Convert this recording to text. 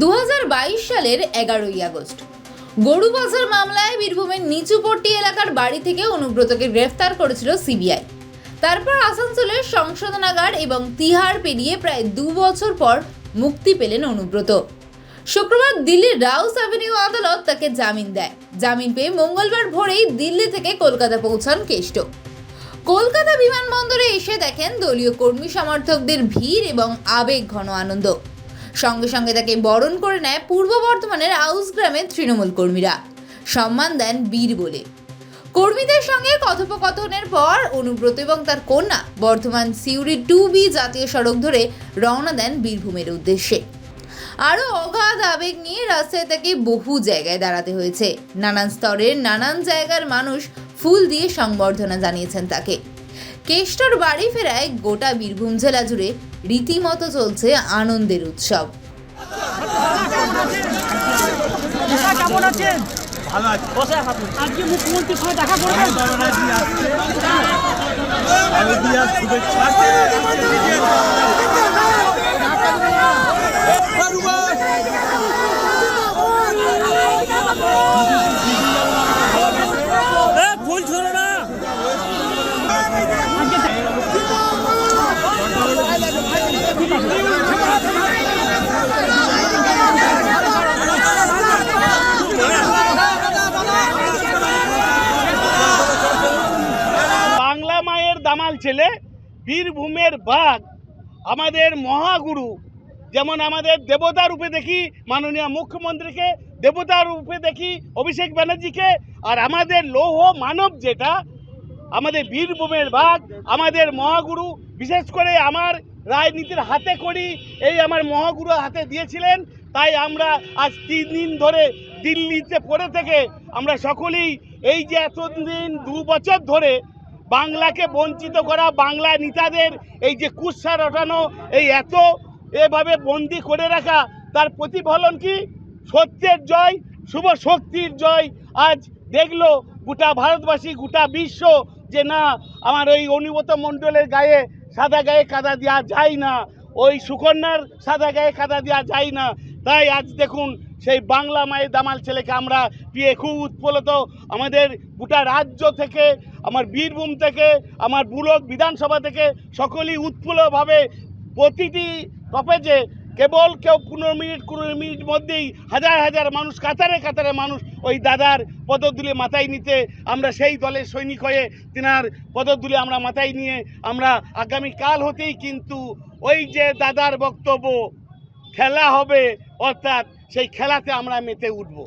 দু হাজার বাইশ সালের এগারোই আগস্ট। গরু গরুবাজার মামলায় বীরভূমের নিচুপট্টি এলাকার বাড়ি থেকে অনুব্রতকে গ্রেফতার করেছিল সিবিআই। তারপর আসানসোলের সংশোধনাগার এবং তিহার পেরিয়ে প্রায় দু বছর পর মুক্তি পেলেন অনুব্রত। শুক্রবার দিল্লির রাউস অ্যাভিনিউ আদালত তাকে জামিন দেয়। জামিন পেয়ে মঙ্গলবার ভোরেই দিল্লি থেকে কলকাতা পৌঁছান কেষ্ট। কলকাতা বিমানবন্দরে এসে দেখেন দলীয় কর্মী সমর্থকদের ভিড় এবং আবেগ ঘন আনন্দ। সঙ্গে সঙ্গে তাকে বরণ করে নেয় পূর্ব বর্ধমানের আউস গ্রামের তৃণমূল কর্মীরা। সম্মান দেন বীর বলে। কর্মীদের সঙ্গে কথোপকথনের পর অনুব্রত এবং তার কন্যা বর্ধমান সিউড়ি টু বি জাতীয় সড়ক ধরে রওনা দেন বীরভূমের উদ্দেশ্যে। আরও অগাধ আবেগ নিয়ে রাস্তায় তাকে বহু জায়গায় দাঁড়াতে হয়েছে। নানান স্তরের, নানান জায়গার মানুষ ফুল দিয়ে সংবর্ধনা জানিয়েছেন তাকে। কেষ্টর বাড়ি ফেরায় গোটা বীরভূম জেলা জুড়ে রীতিমতো চলছে আনন্দের উৎসব। কেমন আছেন? ভালো আছে। আজকে মুখ্যমন্ত্রীর সঙ্গে দেখা করবেন? শুভেচ্ছা ছেলে বীরভূমের বাঘ, আমাদের মহাগুরু, যেমন আমাদের দেবতা রূপে দেখি মাননীয় মুখ্যমন্ত্রীকে, দেবতা রূপে দেখি অভিষেক ব্যানার্জিকে, আর আমাদের লৌহ মানব যেটা, আমাদের বীরভূমের বাঘ, আমাদের মহাগুরু, বিশেষ করে আমার রাজনীতির হাতে করি, এই আমার মহাগুরু হাতে দিয়েছিলেন, তাই আমরা আজ তিন দিন ধরে দিল্লিতে পড়ে থেকে আমরা সকলেই এই যে এতদিন দু বছর ধরে বাংলাকে বঞ্চিত করা, বাংলা নেতাদের এই যে কুৎসা রটানো, এই এত এভাবে বন্দি করে রাখা, তার প্রতিফলন কি? সত্যের জয়, শুভ শক্তির জয়। আজ দেখল গোটা ভারতবাসী, গোটা বিশ্ব যে না, আমার ওই অনুগত মণ্ডলের গায়ে সাদা গায়ে কাদা দেওয়া যায় না, ওই সুকন্যার সাদা গায়ে কাদা দেওয়া যায় না। তাই আজ দেখুন সেই বাংলা মায়ের দামাল ছেলেকে আমরা পেয়ে খুব উৎফুল্লিত। আমাদের গোটা রাজ্য থেকে, আমার বীরভূম থেকে, আমার বুলক বিধানসভা থেকে সকলেই উৎফুল্লভাবে প্রতিটি টপেজে কেবল কেউ পনেরো মিনিট, কুড়ি মিনিট মধ্যেই হাজার হাজার মানুষ, কাতারে কাতারে মানুষ ওই দাদার পদতুলে মাথায় নিতে আমরা সেই দলের সৈনিক হয়ে তিনার পদতুলে আমরা মাথায় নিয়ে আমরা আগামী কাল হতেই কিন্তু ওই যে দাদার বক্তব্য, খেলা হবে, অর্থাৎ সেই খেলাতে আমরা মেতে উঠবো।